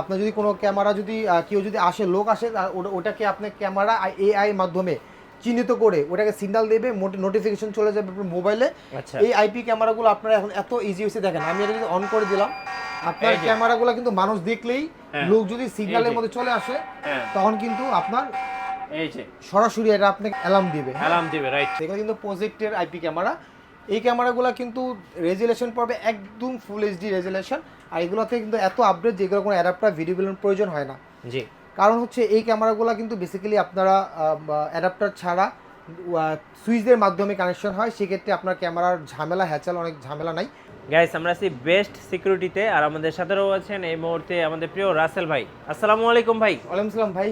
আপনার যদি কোনো ক্যামেরা যদি কেউ যদি আসে লোক আসে ওটাকে আপনার ক্যামেরা এআই মাধ্যমে চিহ্নিত করে ওটাকে সিগন্যাল দেবে নোটিফিকেশন চলে যাবে আপনার মোবাইলে আচ্ছা। এই আইপি ক্যামেরাগুলো আপনারা এখন এত ইজি হয়েছে দেখেন আমি এটা যদি অন করে দিলাম আপনার। ক্যামেরাগুলো কিন্তু মানুষ দেখলেই হ্যাঁ। লোক যদি সিগন্যালের মধ্যে চলে আসে হ্যাঁ। তখন কিন্তু আপনার এই যে। সরাসরি এটা আপনাকে অ্যালার্ম দিবে অ্যালার্ম দিবে রাইট এগুলো কিন্তু প্রজেক্টের আইপি ক্যামেরা। এই ক্যামেরাগুলো কিন্তু রেজুলেশন পড়বে একদম ফুল এইচডি রেজুলেশন আর এগুলোতে কিন্তু এত আপডেট যেগুলো কোনো অ্যাডাপ্টার ভিডিও বেলুন প্রয়োজন হয় না। জি। কারণ হচ্ছে এই ক্যামেরাগুলো কিন্তু বেসিক্যালি আপনারা অ্যাডাপ্টার ছাড়া সুইচদের মাধ্যমে কানেকশন হয়। সেক্ষেত্রে আপনার ক্যামেরার ঝামেলা হ্যাচাল অনেক ঝামেলা নাই। গাইস আমরা আছি বেস্ট সিকিউরিটিতে আর আমাদের সাথেও আছেন এই মুহূর্তে আমাদের প্রিয় রাসেল ভাই। আসসালামু আলাইকুম ভাই। ওয়ালাইকুম সালাম ভাই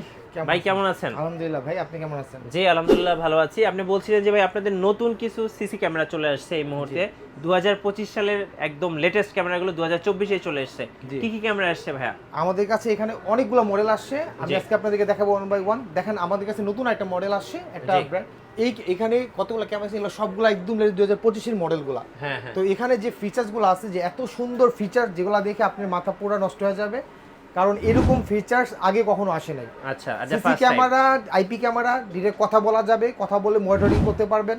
ভাই কেমন আছেন? আলহামদুলিল্লাহ ভাই আপনি কেমন আছেন? জি আলহামদুলিল্লাহ ভালো আছি। আপনি বলছিলেন যে ভাই আপনাদের নতুন কিছু সিসি ক্যামেরা চলে আসছে এই মুহূর্তে। দু হাজার পঁচিশ সালের একদম লেটেস্ট ক্যামেরাগুলো দু হাজার চব্বিশে চলে এসছে। কি কি ক্যামেরা আসছে ভাইয়া? আমাদের কাছে এখানে অনেকগুলো মডেল আসছে। আমি আজকে আপনাদেরকে দেখাবো ওয়ান বাই ওয়ান দেখেন আমাদের কাছে নতুন একটা মডেল আসছে একটা। এই এখানে কতগুলো ক্যামেরা ছিল সবগুলো একদম দু হাজার পঁচিশের মডেলগুলো হ্যাঁ হ্যাঁ। তো এখানে যে ফিচার্সগুলো আছে যে এত সুন্দর ফিচার যেগুলো দেখে আপনার মাথা পুরো নষ্ট হয়ে যাবে কারণ এরকম ফিচার্স আগে কখনো আসে নাই। আচ্ছা আচ্ছা CC camera IP camera direct কথা বলা যাবে কথা বলে মনিটরিং করতে পারবেন।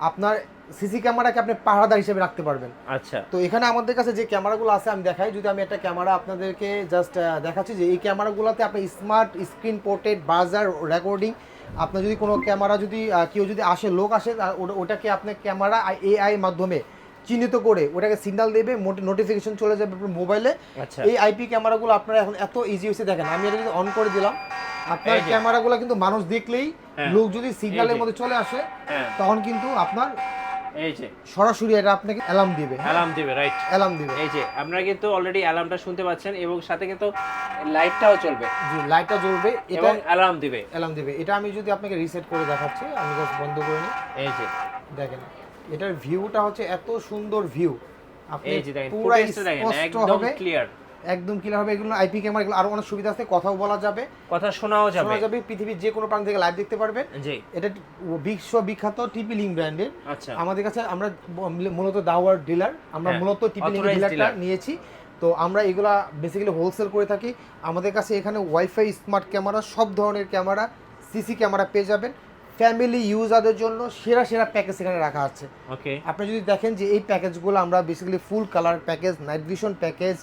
আপনার সিসি ক্যামেরাকে আপনি পাহারাদার হিসেবে রাখতে পারবেন। আচ্ছা। তো এখানে আমাদের কাছে যে ক্যামেরাগুলো আছে আমি দেখাই। যদি আমি একটা ক্যামেরা আপনাদেরকে জাস্ট দেখাচ্ছি যে এই ক্যামেরাগুলোতে আপনি স্মার্ট স্ক্রিন পোর্ট্রেট বাজার রেকর্ডিং আপনার যদি কোনো ক্যামেরা যদি কেউ যদি আসে লোক আসে ওটাকে আপনার ক্যামেরা এআই মাধ্যমে চিহ্নিত করে ওটাকে সিগন্যাল দেবে নোটিফিকেশন চলে যাবে আপনার মোবাইলে আচ্ছা। এই আইপি ক্যামেরাগুলো আপনারা এখন এত ইজি হয়েছে দেখেন আমি এটা যদি অন করে দিলাম। আপনার। ক্যামেরাগুলো কিন্তু মানুষ দেখলেই হ্যাঁ। লোক যদি সিগন্যালের যে। মধ্যে চলে আসে হ্যাঁ। তখন কিন্তু আপনার এই যে। সরাসরি এটা আপনাকে অ্যালার্ম দিবে অ্যালার্ম দিবে রাইট অ্যালার্ম দিবে। এই যে আপনারা কিন্তু অলরেডি অ্যালার্মটা শুনতে পাচ্ছেন এবং সাথে কিন্তু লাইটটাও চলবে জি লাইটটা জ্বলবে এটা এবং অ্যালার্ম দিবে। অ্যালার্ম দিবে। এটা আমি যদি আপনাকে রিসেট করে দেখাচ্ছি আমি জাস্ট বন্ধ করে নিই। এই যে। দেখেন এটার ভিউটা হচ্ছে এত সুন্দর ভিউ আপনি এই যে দেখেন পুরো স্পষ্ট হবে। ক্লিয়ার একদম ক্লিয়ার হবে। এগুলো আইপি ক্যামেরা এগুলো আরও অনেক সুবিধা আছে। কথাও বলা যাবে। কথা শোনাও যাবে। শোনা যাবে। পৃথিবীর যে কোনো প্রান্ত থেকে লাইভ দেখতে পারবেন। জি। এটা বিশ্ব বিখ্যাত টিপি লিঙ্ক ব্র্যান্ডের আচ্ছা। আমাদের কাছে আমরা মূলত দাওয়ার ডিলার আমরা হ্যাঁ, মূলত টিপি authorized ডিলারটা নিয়েছি। তো আমরা এগুলা বেসিক্যালি হোলসেল করে থাকি। আমাদের কাছে এখানে ওয়াইফাই স্মার্ট ক্যামেরা সব ধরনের ক্যামেরা সিসি ক্যামেরা পেয়ে যাবেন। ফ্যামিলি ইউজারদের জন্য সেরা সেরা প্যাকেজ এখানে রাখা আছে। ওকে আপনি যদি দেখেন যে এই প্যাকেজগুলো আমরা basically full colour package night vision package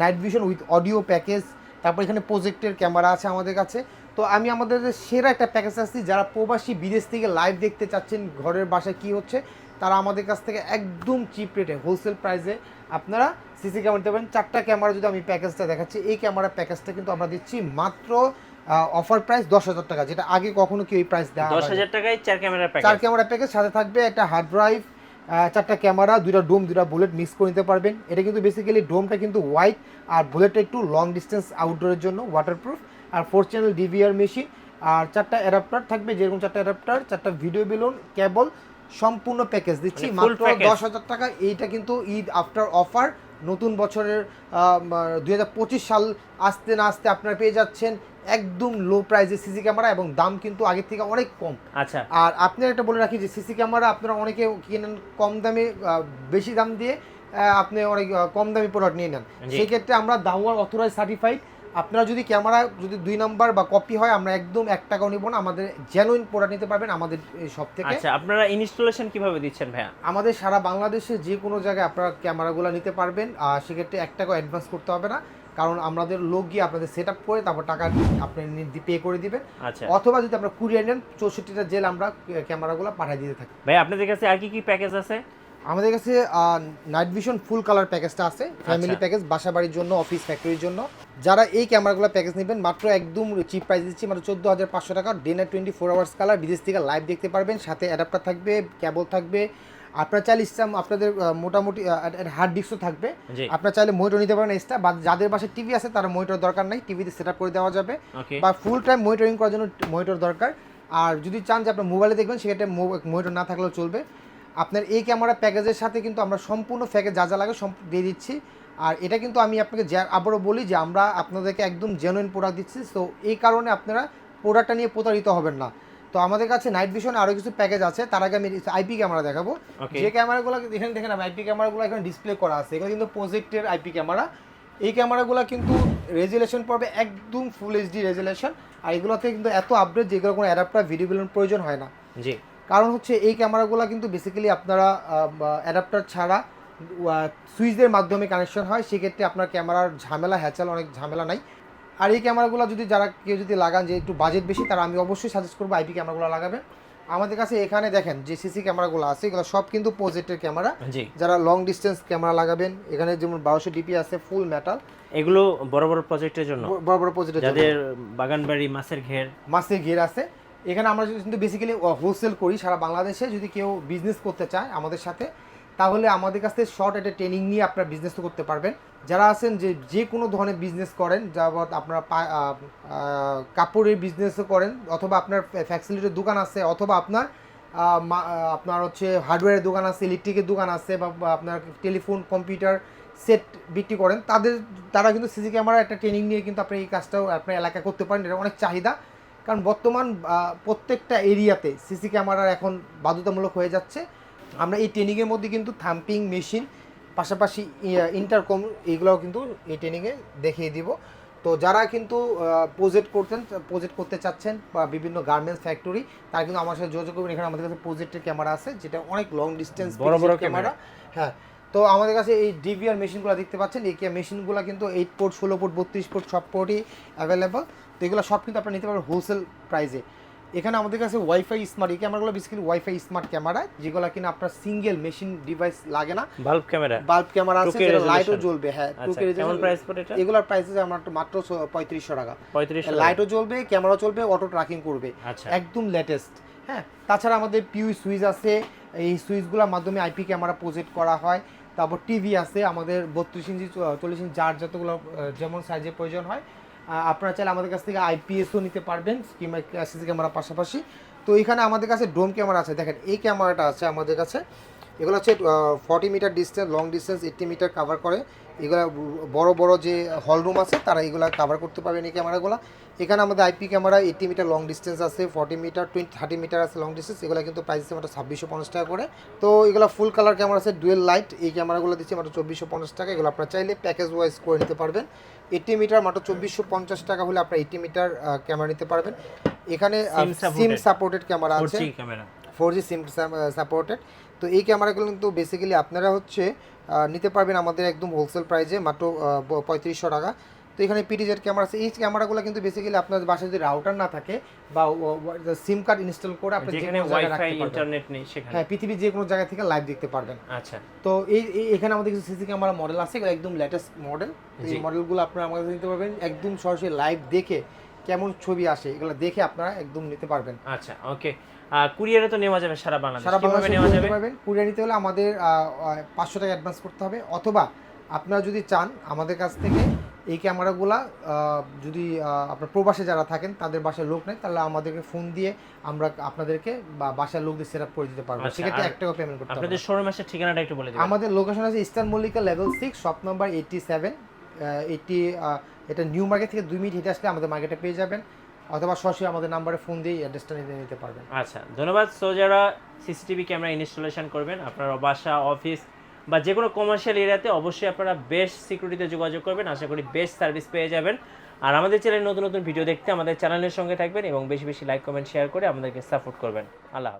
night vision with audio package তারপর এখানে প্রজেক্টের ক্যামেরা আছে আমাদের কাছে। তো আমি আমাদের সেরা একটা প্যাকেজ আসছি যারা প্রবাসী বিদেশ থেকে লাইভ দেখতে চাচ্ছেন ঘরের বাসায় কি হচ্ছে তারা আমাদের কাছ থেকে একদম চিপ রেটে হোলসেল প্রাইসে আপনারা সিসি ক্যামেরা দিতে পারেন। চারটা ক্যামেরা যদি আমি প্যাকেজটা দেখাচ্ছি এই ক্যামেরা প্যাকেজটা কিন্তু আমরা দিচ্ছি মাত্র অফার প্রাইস দশ হাজার টাকা যেটা আগে কখনো কি ওই প্রাইস দেওয়া দশ হাজার টাকায় চার ক্যামেরা চার ক্যামেরা প্যাকেজ সাথে থাকবে একটা হার্ড ড্রাইভ চারটা ক্যামেরা দুইটা ডোম দুইটা বুলেট মিক্স করে নিতে পারবেন। এটা কিন্তু বেসিক্যালি ডোমটা কিন্তু হোয়াইট আর বুলেটটা একটু লং ডিস্টেন্স আউটডোরের জন্য ওয়াটারপ্রুফ আর ফোর চ্যানেল ডিভিআর মেশিন আর চারটা অ্যাডাপ্টার থাকবে যেরকম চারটা অ্যাডাপ্টার চারটা ভিডিও বেলুন কেবল সম্পূর্ণ প্যাকেজ দিচ্ছি মানে মাত্র দশ হাজার টাকা। এইটা কিন্তু ঈদ আফটার অফার নতুন বছরের দু হাজার পঁচিশ সাল আসতে না আসতে আপনারা পেয়ে যাচ্ছেন একদম লো প্রাইসে সিসি ক্যামেরা এবং দাম কিন্তু আগের থেকে অনেক কম। আচ্ছা। আর আপনি একটা বলে রাখি যে সিসি ক্যামেরা আপনারা অনেকে কিনেন কম দামে বেশি দাম দিয়ে আপনি অনেক কম দামি প্রোডাক্ট নিয়ে নেন। সেক্ষেত্রে সেই ক্ষেত্রে আমরা দাওয়ার অথরাইজ সার্টিফাইড আপনারা যদি ক্যামেরা যদি দুই নাম্বার বা কপি হয় আমরা একদম এক টাকাও নিব না। আমাদের জেনুইন প্রোডাক্ট নিতে পারবেন আমাদের সব থেকে। আচ্ছা আপনারা ইনস্টলেশন কীভাবে দিচ্ছেন ভাইয়া? আমাদের সারা বাংলাদেশে যে কোনো জায়গায় আপনারা ক্যামেরাগুলো নিতে পারবেন আর সেক্ষেত্রে এক টাকা অ্যাডভান্স করতে হবে না। কারণ আমাদের লোক গিয়ে আপনাদের সেট আপ করে তারপর টাকা আপনি পে করে দিবেন। আচ্ছা। অথবা যদি আপনারা কুরিয়ার নেন চৌষট্টিটা জেল আমরা ক্যামেরাগুলো পাঠিয়ে দিতে থাকি। ভাই আপনাদের কাছে আর কি কি প্যাকেজ আছে? আমাদের কাছে নাইট ভিশন ফুল কালার প্যাকেজটা আছে। ফ্যামিলি প্যাকেজ বাসা বাড়ির জন্য অফিস ফ্যাক্টরির জন্য। যারা এই ক্যামেরাগুলো প্যাকেজ নেবেন মাত্র একদম চিপ প্রাইস দিচ্ছি মাত্র চোদ্দ হাজার পাঁচশো টাকা। Day night twenty four hours colour বিদেশ থেকে লাইভ দেখতে পারবেন সাথে অ্যাডাপ্টার থাকবে কেবল থাকবে। আপনার চাইলে ইচ্ছা আপনাদের মোটামুটি হার্ড ডিস্কও থাকবে। আপনার চাইলে মনিটর নিতে পারেন এক্সট্রা বা যাদের বাসায় টিভি আছে তারা মনিটর দরকার নাই টিভিতে সেট করে দেওয়া যাবে। বা ফুল টাইম মনিটরিং করার জন্য মনিটর দরকার। আর যদি চান যে আপনার মোবাইলে দেখবেন সেক্ষেত্রে মনিটর না থাকলেও চলবে। আপনার এই ক্যামেরা প্যাকেজের সাথে কিন্তু আমরা সম্পূর্ণ প্যাকেজ যা যা লাগে দিয়ে দিচ্ছি। আর এটা কিন্তু আমি আপনাকে আবারও বলি যে আমরা আপনাদেরকে একদম জেনুইন প্রোডাক্ট দিচ্ছি। তো এই কারণে আপনারা প্রোডাক্টটা নিয়ে প্রতারিত হবেন না। তো আমাদের কাছে নাইট ভিশন আরও কিছু প্যাকেজ আছে। তার আগে আমি আইপি ক্যামেরা দেখাবো. যে ক্যামেরাগুলো এখানে দেখেন আমি আইপি ক্যামেরাগুলো এখানে ডিসপ্লে করা আছে। এগুলো কিন্তু প্রজেক্টের আইপি ক্যামেরা এই ক্যামেরাগুলো কিন্তু রেজুলেশন পড়বে একদম ফুল এইচডি রেজুলেশন আর এগুলোতে কিন্তু এত আপডেট যেগুলো কোনো অ্যাডাপ্টার ভিডিও প্রয়োজন হয় না। জি। কারণ হচ্ছে এই ক্যামেরাগুলো কিন্তু বেসিক্যালি আপনারা অ্যাডাপ্টার ছাড়া সুইচের মাধ্যমে কানেকশন হয় সেক্ষেত্রে আপনার ক্যামেরার ঝামেলা হ্যাচাল অনেক ঝামেলা নাই। আর এই ক্যামেরাগুলো যদি যারা কেউ যদি লাগান যে একটু বাজেট বেশি তারা আমি অবশ্যই সাজেস্ট করব আইপি ক্যামেরাগুলো লাগাবেন। আমাদের কাছে এখানে দেখেন যে সিসি ক্যামেরাগুলো আছে এগুলো সব কিন্তু প্রজেক্টের ক্যামেরা। যারা লং ডিস্টেন্স ক্যামেরা লাগাবেন এখানে যেমন বারোশো ডিপি আছে ফুল মেটাল এগুলো বড় বড় প্রজেক্টের জন্য? বড় বড় প্রজেক্টের যাদের বাগানবাড়ি মাছের ঘের। মাছের ঘের আছে। এখানে আমরা কিন্তু বেসিক্যালি হোলসেল করি সারা বাংলাদেশে, যদি কেউ বিজনেস করতে চায় আমাদের সাথে, তাহলে আমাদের কাছ থেকে শর্ট একটা ট্রেনিং নিয়ে আপনারা বিজনেস করতে পারবেন। যারা আছেন যে যে কোনো ধরনের বিজনেস করেন, যাবৎ আপনারা কাপড়ের বিজনেসও করেন, অথবা আপনার ফ্যাক্সিলিটির দোকান আছে, অথবা আপনার আপনার হচ্ছে হার্ডওয়্যারের দোকান আছে ইলেকট্রিকের দোকান আছে, বা বা আপনার টেলিফোন কম্পিউটার সেট বিক্রি করেন, তাদের, তারা কিন্তু সিসি ক্যামেরা একটা ট্রেনিং নিয়ে কিন্তু আপনি এই কাজটাও আপনার এলাকায় করতে পারেন, এটা অনেক চাহিদা। কারণ বর্তমান প্রত্যেকটা এরিয়াতে সিসি ক্যামেরার এখন বাধ্যতামূলক হয়ে যাচ্ছে। আমরা এই ট্রেনিংয়ের মধ্যে কিন্তু থাম্পিং মেশিন পাশাপাশি ইন্টারকম এইগুলোও কিন্তু এই ট্রেনিংয়ে দেখিয়ে দিব। তো যারা কিন্তু প্রজেক্ট করতেন প্রজেক্ট করতে চাচ্ছেন বা বিভিন্ন গার্মেন্টস ফ্যাক্টরি তারা কিন্তু আমার সাথে যোগাযোগ করবেন। এখানে আমাদের কাছে প্রজেক্টের ক্যামেরা আছে যেটা অনেক লং ডিস্টেন্স বড় বড় ক্যামেরা হ্যাঁ। তো আমাদের কাছে এই ডিভিআর মেশিনগুলো দেখতে পাচ্ছেন এই মেশিনগুলো কিন্তু এইট পোর্ট ষোলো পোর্ট বত্রিশ পোর্ট সব পোর্টই অ্যাভেলেবল তো এগুলো সব কিন্তু আপনারা নিতে পারবেন হোলসেল প্রাইসে এখানে আমাদের কাছে ওয়াইফাই স্মার্ট এই ক্যামেরাগুলো বেসিক্যালি ওয়াইফাই স্মার্ট ক্যামেরা যেগুলো কিনা আপনার সিঙ্গেল মেশিন ডিভাইস লাগে না। বাল্ব ক্যামেরা বাল্ব ক্যামেরা আছে যেটা লাইটও জ্বলবে হ্যাঁ আচ্ছা 2K কেমন প্রাইস পড়ে এটা? এগুলোর প্রাইস আছে আমার মাত্র পঁয়ত্রিশশো টাকা। পঁয়ত্রিশ লাইটও জ্বলবে ক্যামেরা চলবে অটো ট্র্যাকিং করবে। আচ্ছা। একদম লেটেস্ট হ্যাঁ। তাছাড়া আমাদের পিউ সুইচ আছে এই সুইচগুলোর মাধ্যমে আইপি ক্যামেরা প্রজেক্ট করা হয়। তারপর টিভি আছে, আমাদের বত্রিশ ইঞ্চি চল্লিশ ইঞ্চি যার যতগুলো যেমন সাইজের প্রয়োজন হয়। আপনারা চাইলে আমাদের কাছ থেকে আইপিএসও নিতে পারবেন কিংবা সিসি ক্যামেরার পাশাপাশি। তো এখানে আমাদের কাছে ড্রোন ক্যামেরা আছে। দেখেন, এই ক্যামেরাটা আছে আমাদের কাছে। এগুলো হচ্ছে forty metre distance long distance eighty metre cover করে। এগুলো বড় বড় যে হল রুম আছে তারা এগুলো কাভার করতে পারবেন এই ক্যামেরাগুলো এখানে আমাদের IP camera eighty metre long distance আছে forty metre twenty thirty metre আছে লং ডিস্টেন্স এগুলো কিন্তু প্রাইস আছে মাত্র ছাব্বিশশো পঞ্চাশ টাকা করে। তো এগুলো ফুল কালার ক্যামেরা আছে ডুয়েল লাইট এই ক্যামেরাগুলো দিচ্ছে মাত্র চব্বিশশো পঞ্চাশ টাকা। এগুলো আপনারা চাইলে প্যাকেজ ওয়াইজ করে নিতে পারবেন। এইট্টি মিটার মাত্র চব্বিশশো পঞ্চাশ টাকা হলে আপনারা এইট্টি মিটার ক্যামেরা নিতে পারবেন। এখানে সিম সাপোর্টেড ক্যামেরা আছে। ফোর জি সিম সাপোর্টেড তো এই ক্যামেরাগুলো কিন্তু বেসিক্যালি আপনারা হচ্ছে নিতে পারবেন আমাদের একদম হোলসেল প্রাইসে মাত্র পঁয়ত্রিশশো টাকা। তো এখানে পিটিজেড ক্যামেরা আছে। এই ক্যামেরাগুলো কিন্তু বেসিক্যালি আপনার বাসায় যদি রাউটার না থাকে বা সিম কার্ড ইনস্টল করে আপনি যেখানে ওয়াইফাই ইন্টারনেট নেই সেখানে। হ্যাঁ পৃথিবীর যে কোনো জায়গা থেকে লাইভ দেখতে পারবেন। আচ্ছা। তো এই এখানে আমাদের কিছু সিসি ক্যামেরা মডেল আছে একদম লেটেস্ট মডেল এই। মডেলগুলো আপনারা আমাদের নিতে পারবেন। একদম সরাসরি লাইভ দেখে কেমন ছবি আসে এগুলো দেখে আপনারা একদম নিতে পারবেন। আচ্ছা ওকে কুরিয়ারে তো নেওয়া যাবে সারা বাংলাদেশ। সারা বাংলাদেশে নেওয়া যাবে? পারবেন কুরিয়ার নিতে হলে আমাদের পাঁচশো টাকা অ্যাডভান্স করতে হবে। অথবা আপনারা যদি চান আমাদের কাছ থেকে এই ক্যামেরাগুলা যদি আপনার প্রবাসে যারা থাকেন তাদের বাসায় লোক নেই তাহলে আমাদেরকে ফোন দিয়ে আমরা আপনাদেরকে বা বাসার লোক দিয়ে সেট আপ করে দিতে পারব। আচ্ছা, সেক্ষেত্রে এক টাকা পেমেন্ট করতে হবে আপনাদের শোরুম এসে ঠিকানাটা একটু বলে দিবেন। আমাদের লোকেশন আছে eastern Mallika level six shop number eighty seven eighty এটা নিউ মার্কেট থেকে দুই মিনিট হেঁটে আসলে আমাদের মার্কেটে পেয়ে যাবেন। অথবা সরাসরি আমাদের নাম্বারে ফোন দিয়ে অ্যাড্রেসটা নিতে নিতে পারবেন। আচ্ছা ধন্যবাদ। সো যারা সিসিটিভি ক্যামেরা ইনস্টলেশন করবেন, আপনার বাসা অফিস বা যে কোনো কমার্শিয়াল এরিয়াতে অবশ্যই আপনারা বেস্ট সিকিউরিটিতে যোগাযোগ করবেন। আশা করি বেস্ট সার্ভিস পেয়ে যাবেন। আর আমাদের চ্যানেলে নতুন নতুন ভিডিও দেখতে আমাদের চ্যানেলের সঙ্গে থাকবেন এবং বেশি বেশি লাইক কমেন্ট শেয়ার করে আমাদেরকে সাপোর্ট করবেন। আল্লাহ